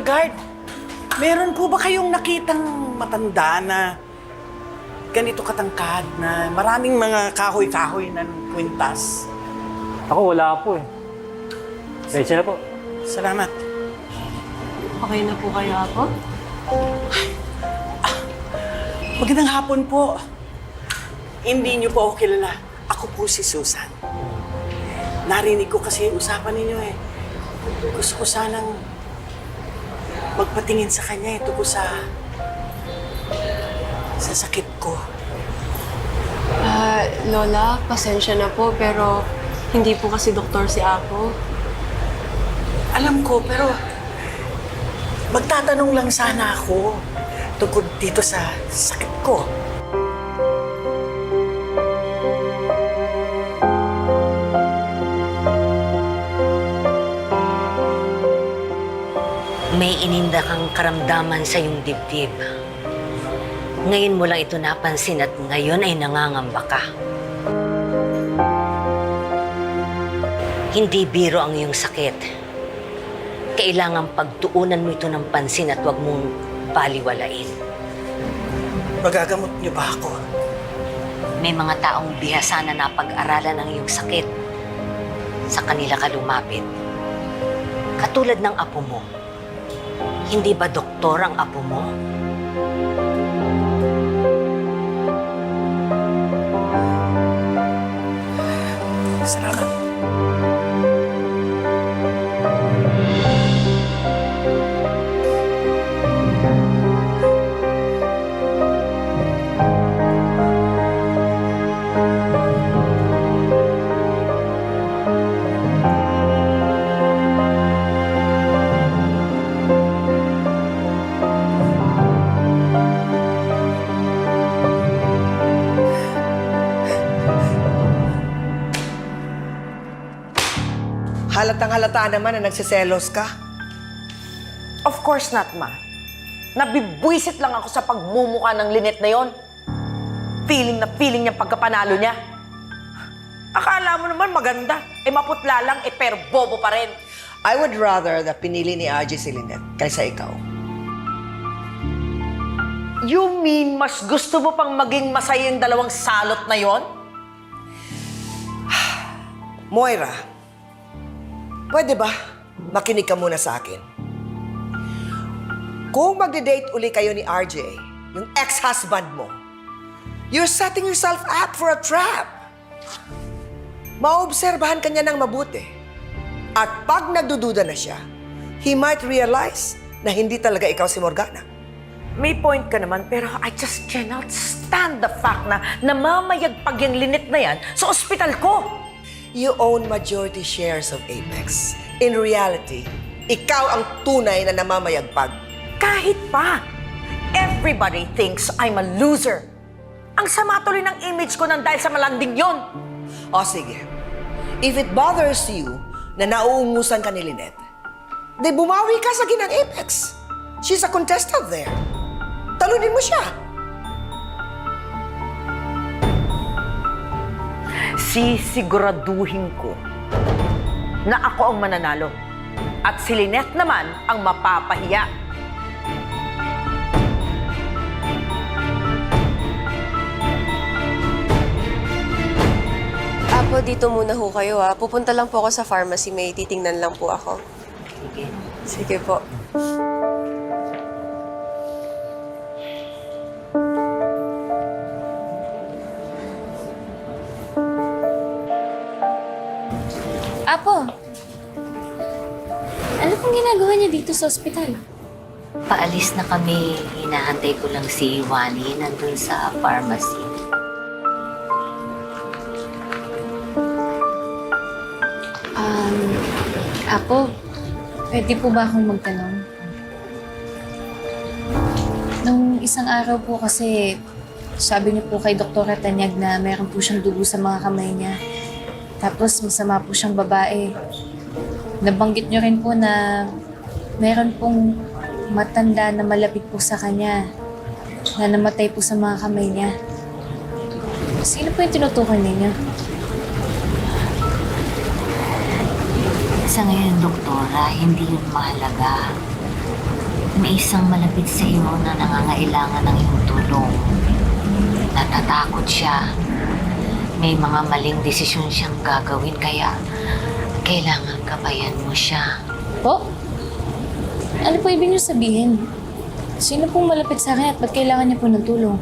Kuya Guard, meron po ba kayong nakitang matanda na ganito katangkad na maraming mga kahoy-kahoy ng kwintas? Ako, wala po eh. Diretso na po. Salamat. Okay na po kayo ako? Magandang hapon po. Hindi niyo po ako kilala. Ako po si Susan. Narinig ko kasi yung usapan ninyo eh. Gusto ko sanang magpatingin sa kanya ito ko sa sa sakit ko. Ah, Lola, pasensya na po, pero hindi po kasi doktor si Ako. Alam ko, pero magtatanong lang sana ako tungkol dito sa sakit ko. May ininda kang karamdaman sa iyong dibdib. Ngayon mo lang ito napansin at ngayon ay nangangamba ka. Hindi biro ang iyong sakit. Kailangan pagtuunan mo ito ng pansin at huwag mong baliwalain. Magagamot niyo ba ako? May mga taong bihasa na napag-aralan ang iyong sakit. Sa kanila ka lumapit. Katulad ng apo mo. Hindi ba doktor ang apo mo? Salamat. Halatang halata naman na nagsiselos ka. Of course not, ma. Nabibwisit lang ako sa pagmumuka ng linet na yon. Feeling na feeling niya pagkapanalo niya. Akala mo naman maganda. Eh maputla lang, eh pero bobo pa rin. I would rather na pinili ni RJ si Lynette kaysa ikaw. You mean mas gusto mo pang maging masaya yung dalawang salot na yon? Moira, pwede ba makinig ka muna sa akin? Kung magde-date uli kayo ni RJ, yung ex-husband mo, you're setting yourself up for a trap. Maobserbahan ka niya ng mabuti. At pag nagdududa na siya, he might realize na hindi talaga ikaw si Morgana. May point ka naman, pero I just cannot stand the fact na namamayagpag yung linet na yan sa ospital ko. You own majority shares of Apex. In reality, ikaw ang tunay na namamayagpag. Kahit pa, everybody thinks I'm a loser. Ang sama tuloy ng image ko nang dahil sa malanding yon. O sige, if it bothers you na nauungusan ka ni Lynette, di bumawi ka sa ginang Apex. She's a contestant there. Talunin mo siya. Sisiguraduhin ko na ako ang mananalo. At si Lynette naman ang mapapahiya. Apo, dito muna ho kayo ha. Pupunta lang po ako sa pharmacy. May titingnan lang po ako. Sige. Sige po. Apo, ano pong ginagawa niya dito sa ospital? Paalis na kami. Hinahantay ko lang si Wani nandun sa pharmacy. Um, Apo, pwede po ba akong magtanong? Nung isang araw po kasi, sabi niyo po kay Dr. Tanyag na meron po siyang dugo sa mga kamay niya. Tapos masama po siyang babae. Nabanggit niyo rin po na meron pong matanda na malapit po sa kanya na namatay po sa mga kamay niya. Sino po yung tinutukoy ninyo? Sa ngayon, doktora, hindi yun mahalaga. May isang malapit sa iyo na nangangailangan ng iyong tulong. Natatakot siya. May mga maling desisyon siyang gagawin kaya kailangan gabayan mo siya. Po? Ano po ibig niyo sabihin? Sino pong malapit sa akin at ba't kailangan niya po ng tulong?